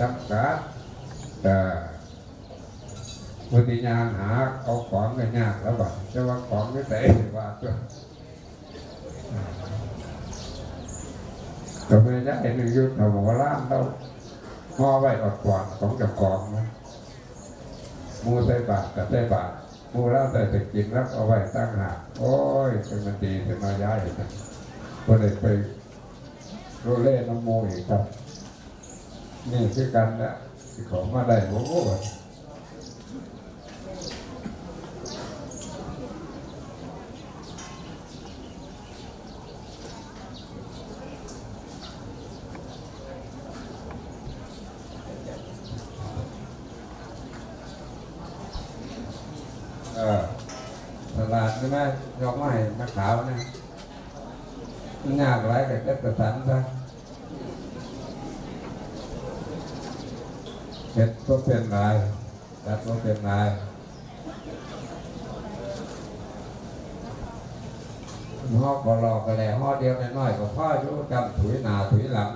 จำกัดแต่วันนี้ยางหาเอาของไม่ยากแล้วบ่จะว่าของไม่แต่ว่าตัวก็ไม่ได้หนึ่งยุทธเอาหมอล่ามเราห่อไว้อดกวางของจับของนะมูใส่บาทกับใส่บาทมูแล้วใส่ต่กินแล้วเอาไว้ตั้งหากโอ้ยเป็นมันดีเป็นมาย้ายกันก็เลยไปโรเล่น้ำโมอีกครับ นี่คือกันนะที่ของมาได้โอ้โห เออตลาดใช่ไหมยกไม้มะขาวนะมันยากหลายกับเจ็ดกระสันซะ เห็ดก็เป็นลายตัดก็เป็นลายห่อบอลอกกันแล้วห่อเดียวน้อยๆก็พ่ออยู่จำถุยหนาถุยหลัง